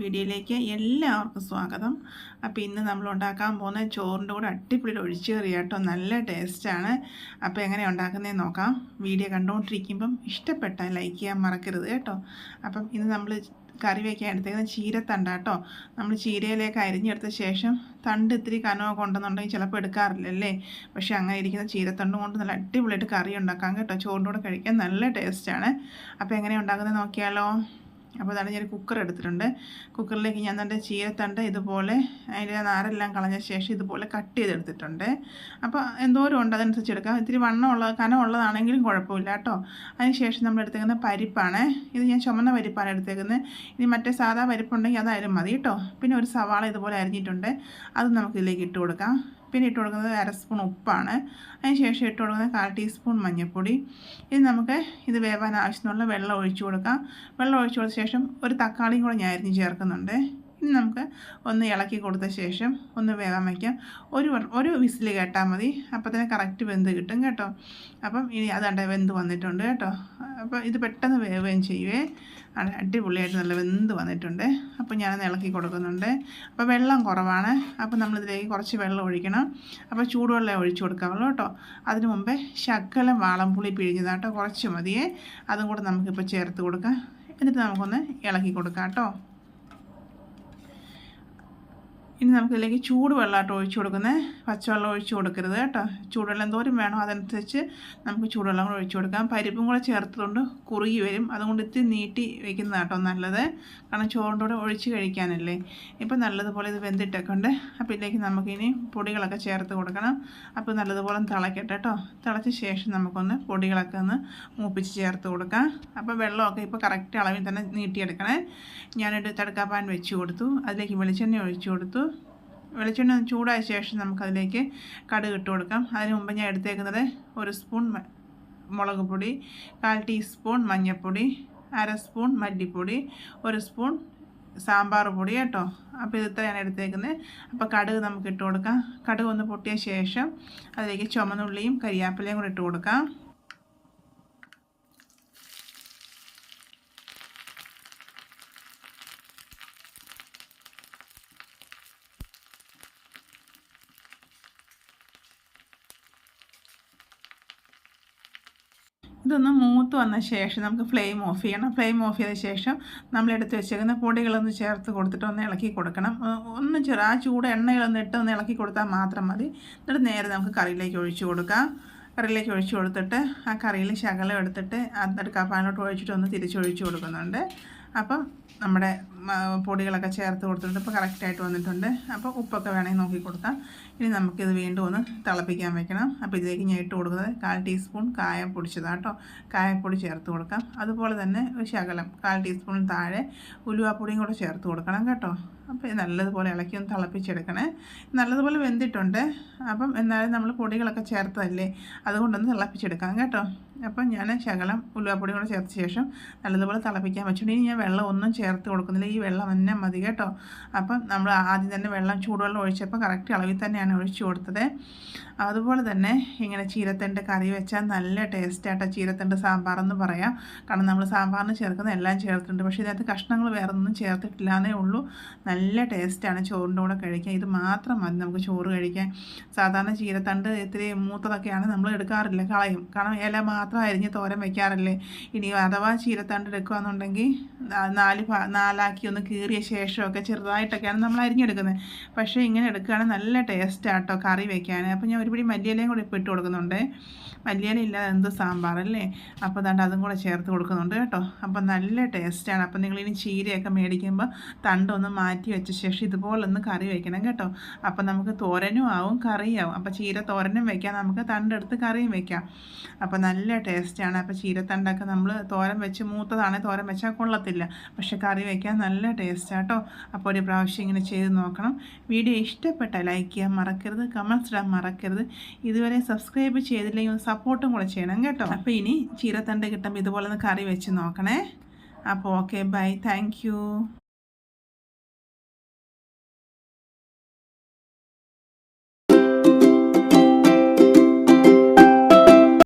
വീഡിയോയിലേക്ക് എല്ലാവർക്കും സ്വാഗതം. അപ്പോൾ ഇന്ന് നമ്മൾ ഉണ്ടാക്കാൻ പോകുന്ന ചോറിന്റെ കൂടെ അടിപൊളി ഒഴിച്ചു കറി കേട്ടോ. നല്ല ടേസ്റ്റാണ് അപ്പോൾ എങ്ങനെ ഉണ്ടാക്കുന്നതെന്ന് നോക്കാം. വീഡിയോ കണ്ടുകൊണ്ടിരിക്കുമ്പം ഇഷ്ടപ്പെട്ട ലൈക്ക് ചെയ്യാൻ മറക്കരുത് കേട്ടോ. അപ്പം ഇന്ന് നമ്മൾ കറി വയ്ക്കാൻ എടുത്തേക്കുന്നത് ചീരത്തണ്ട കേട്ടോ. നമ്മൾ ചീരയിലേക്ക് അരിഞ്ഞെടുത്ത ശേഷം തണ്ട് ഇത്തിരി കനമൊക്കെ ഉണ്ടെന്നുണ്ടെങ്കിൽ ചിലപ്പോൾ എടുക്കാറില്ലല്ലേ പക്ഷേ അങ്ങനെ ഇരിക്കുന്ന ചീരത്തണ്ട് കൊണ്ട് നല്ല അടിപൊളിയായിട്ട് കറി ഉണ്ടാക്കാം കേട്ടോ. ചോറിന്റെ കൂടെ കഴിക്കാൻ നല്ല ടേസ്റ്റാണ് അപ്പോൾ എങ്ങനെ ഉണ്ടാക്കുന്നത് നോക്കിയാലോ. അപ്പോൾ അതാണ് ഞാൻ കുക്കർ എടുത്തിട്ടുണ്ട്. കുക്കറിലേക്ക് ഞാൻ തന്റെ ചീരത്തണ്ട് ഇതുപോലെ അതിന്റെ നാരെല്ലാം കളഞ്ഞ ശേഷം ഇതുപോലെ കട്ട് ചെയ്തെടുത്തിട്ടുണ്ട്. അപ്പോൾ എന്തോരം ഉണ്ട് അതനുസരിച്ച് എടുക്കാം. ഇത്തിരി വണ്ണമുള്ള കനമുള്ളതാണെങ്കിലും കുഴപ്പമില്ല കേട്ടോ. അതിന് ശേഷം നമ്മൾ എടുത്തേക്കുന്ന പരിപ്പാണ്. ഇത് ഞാൻ ചുമന്ന പരിപ്പാണ് എടുത്തേക്കുന്നത്. ഇനി മറ്റേ സാധാ പരിപ്പുണ്ടെങ്കിൽ അതായാലും മതി കേട്ടോ. പിന്നെ ഒരു സവാള ഇതുപോലെ അരിഞ്ഞിട്ടുണ്ട്. അത് നമുക്ക് ഇതിലേക്ക് ഇട്ട് കൊടുക്കാം. പിന്നെ ഇട്ട് കൊടുക്കുന്നത് അര സ്പൂൺ ഉപ്പാണ്. അതിന് ശേഷം ഇട്ട് കൊടുക്കുന്നത് കാൽ ടീസ്പൂൺ മഞ്ഞൾപ്പൊടി. ഇത് നമുക്ക് ഇത് വേവാൻ ആവശ്യമുള്ള വെള്ളം ഒഴിച്ചു കൊടുക്കാം. വെള്ളം ഒഴിച്ചു കൊടുത്ത ശേഷം ഒരു തക്കാളിയും കൂടെ ഞാൻ അരിഞ്ഞ് ചേർക്കുന്നുണ്ട്. ഇനി നമുക്ക് ഒന്ന് ഇളക്കി കൊടുത്ത ശേഷം ഒന്ന് വേഗം വയ്ക്കാം. ഒരു ഒരു വിസിൽ കേട്ടാൽ മതി. അപ്പോൾ തന്നെ കറക്റ്റ് വെന്ത് കിട്ടും കേട്ടോ. അപ്പം ഇനി അതണ്ട വെന്ത് വന്നിട്ടുണ്ട് കേട്ടോ. അപ്പോൾ ഇത് പെട്ടെന്ന് വേവുകയും ചെയ്യുവേ. അടിപൊളിയായിട്ട് നല്ല വെന്ത് വന്നിട്ടുണ്ട്. അപ്പോൾ ഞാനത് ഇളക്കി കൊടുക്കുന്നുണ്ട്. അപ്പോൾ വെള്ളം കുറവാണ്. അപ്പോൾ നമ്മളിതിലേക്ക് കുറച്ച് വെള്ളം ഒഴിക്കണം. അപ്പോൾ ചൂടുവെള്ളം ഒഴിച്ചു കൊടുക്കാവുള്ളൂ കേട്ടോ. അതിനു മുമ്പേ ശക്കലം വാളംപുളി പിഴിഞ്ഞതാട്ടോ കുറച്ച് മതിയേ. അതും കൂടെ നമുക്കിപ്പോൾ ചേർത്ത് കൊടുക്കാം. എന്നിട്ട് നമുക്കൊന്ന് ഇളക്കി കൊടുക്കാം കേട്ടോ. ഇനി നമുക്കിതിലേക്ക് ചൂടുവെള്ളമായിട്ട് ഒഴിച്ചു കൊടുക്കുന്നത് പച്ചവെള്ളം ഒഴിച്ചു കൊടുക്കരുത് കേട്ടോ. ചൂടുവെള്ളം എന്തോരം വേണോ അതനുസരിച്ച് നമുക്ക് ചൂടുവെള്ളം കൂടെ ഒഴിച്ചു കൊടുക്കാം. പരിപ്പും കൂടെ ചേർത്തുകൊണ്ട് കുറുകി വരും. അതുകൊണ്ട് ഇത്തിരി നീട്ടി വെക്കുന്നത് കേട്ടോ നല്ലത്. കാരണം ചോറിന്റെ കൂടെ ഒഴിച്ച് കഴിക്കാനല്ലേ. ഇപ്പം നല്ലതുപോലെ ഇത് വെന്തിട്ടൊക്കെ ഉണ്ട്. അപ്പോൾ ഇതിലേക്ക് നമുക്കിനി പൊടികളൊക്കെ ചേർത്ത് കൊടുക്കണം. അപ്പോൾ നല്ലതുപോലെ തിളക്കട്ടെ കേട്ടോ. തിളച്ച ശേഷം നമുക്കൊന്ന് പൊടികളൊക്കെ ഒന്ന് മൂപ്പിച്ച് ചേർത്ത് കൊടുക്കാം. അപ്പോൾ വെള്ളമൊക്കെ ഇപ്പോൾ കറക്റ്റ് അളവിൽ തന്നെ നീട്ടിയെടുക്കണേ. ഞാനൊരു തടുക്കാപ്പാൻ വെച്ച് കൊടുത്തു. അതിലേക്ക് വെളിച്ചെണ്ണ ഒഴിച്ചു കൊടുത്തു. വെളിച്ചെണ്ണ ചൂടായ ശേഷം നമുക്കതിലേക്ക് കടുക് ഇട്ട് കൊടുക്കാം. അതിന് മുമ്പ് ഞാൻ എടുത്തേക്കുന്നത് ഒരു സ്പൂൺ മുളക് പൊടി കാൽ ടീസ്പൂൺ മഞ്ഞൾപ്പൊടി അര സ്പൂൺ മല്ലിപ്പൊടി ഒരു സ്പൂൺ സാമ്പാർ പൊടി കേട്ടോ. അപ്പോൾ ഇത് ഇത്രയാണ് എടുത്തേക്കുന്നത്. അപ്പോൾ കടുക് നമുക്ക് ഇട്ട് കൊടുക്കാം. കടുക് ഒന്ന് പൊട്ടിയ ശേഷം അതിലേക്ക് ചുമന്നുള്ളിയും കരിയാപ്പിലയും കൂടി ഇട്ട് കൊടുക്കാം. ഇതൊന്ന് മൂത്ത് വന്ന ശേഷം നമുക്ക് ഫ്ലെയിം ഓഫ് ചെയ്യണം. ഫ്ലെയിം ഓഫ് ചെയ്ത ശേഷം നമ്മൾ എടുത്ത് വെച്ചേക്കുന്ന പൊടികളൊന്ന് ചേർത്ത് കൊടുത്തിട്ട് ഒന്ന് ഇളക്കി കൊടുക്കണം. ഒന്ന് ചെറു ആ ചൂട് എണ്ണയിലൊന്ന് ഇട്ട് ഒന്ന് ഇളക്കി കൊടുത്താൽ മാത്രം മതി. എന്നിട്ട് നേരെ നമുക്ക് കറിയിലേക്ക് ഒഴിച്ചു കൊടുക്കാം. കറിയിലേക്ക് ഒഴിച്ചു കൊടുത്തിട്ട് ആ കറിയിൽ ശകലം എടുത്തിട്ട് അതെടുക്കാൻ കപ്പാനോട്ട് ഒഴിച്ചിട്ട് ഒന്ന് തിരിച്ചൊഴിച്ചു കൊടുക്കുന്നുണ്ട്. അപ്പം നമ്മുടെ പൊടികളൊക്കെ ചേർത്ത് കൊടുത്തിട്ടുണ്ട്. ഇപ്പോൾ കറക്റ്റായിട്ട് വന്നിട്ടുണ്ട്. അപ്പോൾ ഉപ്പൊക്കെ വേണമെങ്കിൽ നോക്കി കൊടുക്കാം ഇനി നമുക്കിത് വീണ്ടും ഒന്ന് തിളപ്പിക്കാൻ വെക്കണം. അപ്പോൾ ഇതിലേക്ക് ഞാൻ ഇട്ട് കൊടുക്കുന്നത് കാൽ ടീസ്പൂൺ കായം പൊടിച്ചതാണ് കേട്ടോ കായപ്പൊടി ചേർത്ത് കൊടുക്കാം. അതുപോലെ തന്നെ ഒരു ശകലം കാൽ ടീസ്പൂൺ താഴെ ഉലുവാപ്പൊടിയും കൂടെ ചേർത്ത് കൊടുക്കണം കേട്ടോ. അപ്പോൾ നല്ലതുപോലെ ഇളക്കി ഒന്ന് തിളപ്പിച്ചെടുക്കണേ. നല്ലതുപോലെ വെന്തിട്ടുണ്ട്. അപ്പം എന്നാലും നമ്മൾ പൊടികളൊക്കെ ചേർത്തതല്ലേ? അതുകൊണ്ടൊന്ന് തിളപ്പിച്ചെടുക്കാം കേട്ടോ. അപ്പം ഞാൻ ശകലം ഉലുവാപ്പൊടി കൂടെ ചേർത്ത ശേഷം നല്ലതുപോലെ തിളപ്പിക്കാൻ ഇനി ഞാൻ വെള്ളം ഒന്നും ചേർത്ത് കൊടുക്കുന്നില്ല. വെള്ളം തന്നെ മതി കേട്ടോ. അപ്പം നമ്മൾ ആദ്യം തന്നെ വെള്ളം ചൂടുവെള്ളം ഒഴിച്ചപ്പോൾ കറക്റ്റ് അളവിൽ തന്നെയാണ് ഒഴിച്ചു കൊടുത്തത്. അതുപോലെ തന്നെ ഇങ്ങനെ ചീരത്തണ്ട് കറി വെച്ചാൽ നല്ല ടേസ്റ്റായിട്ടോ ചീരത്തണ്ട് സാമ്പാറെന്ന് പറയാം. കാരണം നമ്മൾ സാമ്പാറിന് ചേർക്കുന്ന എല്ലാം ചേർത്തിട്ടുണ്ട്. പക്ഷേ ഇതിനകത്ത് കഷ്ണങ്ങൾ വേറെ ഒന്നും ചേർത്തിട്ടില്ല എന്നേ ഉള്ളൂ. നല്ല ടേസ്റ്റാണ് ചോറിന്റെ കൂടെ കഴിക്കാൻ. ഇത് മാത്രം മതി നമുക്ക് ചോറ് കഴിക്കാൻ. സാധാരണ ചീരത്തണ്ട് ഇത്തിരി മൂത്തതൊക്കെയാണ് നമ്മൾ എടുക്കാറില്ല കളയും. കാരണം ഇല മാത്രം അരിഞ്ഞ് തോരൻ വെക്കാറില്ലേ? ഇനി അഥവാ ചീരത്തണ്ട് എടുക്കുകയെന്നുണ്ടെങ്കിൽ നാല് നാലാക്കി ഒന്ന് കീറിയ ശേഷമൊക്കെ ചെറുതായിട്ടൊക്കെയാണ് നമ്മൾ അരിഞ്ഞെടുക്കുന്നത്. പക്ഷേ ഇങ്ങനെ എടുക്കുകയാണെങ്കിൽ നല്ല ടേസ്റ്റാട്ടോ കറി വെക്കാൻ. അപ്പോൾ ഞാൻ ഒരുപിടി മല്ലിയിലയും കൂടി ഇപ്പോൾ ഇട്ട് കൊടുക്കുന്നുണ്ട്. മല്ലിയില ഇല്ലാതെ എന്ത് സാമ്പാറല്ലേ അപ്പോൾ തണ്ട് അതും കൂടെ ചേർത്ത് കൊടുക്കുന്നുണ്ട് കേട്ടോ. അപ്പോൾ നല്ല ടേസ്റ്റാണ് അപ്പോൾ നിങ്ങളിനി ചീരയൊക്കെ മേടിക്കുമ്പോൾ തണ്ടൊന്ന് മാറ്റി വെച്ച ശേഷം ഇതുപോലൊന്ന് കറി വെക്കണം കേട്ടോ. അപ്പോൾ നമുക്ക് തോരനും ആവും കറിയാവും അപ്പോൾ ചീര തോരനും വയ്ക്കാം നമുക്ക് തണ്ടെടുത്ത് കറിയും വെക്കാം. അപ്പോൾ നല്ല ടേസ്റ്റാണ് അപ്പോൾ ചീരത്തണ്ടൊക്കെ നമ്മൾ തോരൻ വെച്ച് മൂത്തതാണെങ്കിൽ തോരൻ വെച്ചാൽ കൊള്ളത്തില്ല. പക്ഷെ കറി വയ്ക്കാൻ നല്ല ടേസ്റ്റാട്ടോ. അപ്പോൾ ഒരു പ്രാവശ്യം ഇങ്ങനെ ചെയ്ത് നോക്കണം. വീഡിയോ ഇഷ്ടപ്പെട്ട ലൈക്ക് ചെയ്യാൻ മറക്കരുത് കമൻസ് ഇടാൻ മറക്കരുത്. ഇതുവരെ സബ്സ്ക്രൈബ് ചെയ്തില്ലെങ്കിൽ സപ്പോർട്ടും കൂടെ ചെയ്യണം കേട്ടോ. അപ്പോൾ ഇനി ചീരത്തണ്ട് കിട്ടുമ്പോൾ ഇതുപോലെ ഒന്ന് കറി വെച്ച് നോക്കണേ. അപ്പോൾ ഓക്കെ ബൈ. താങ്ക്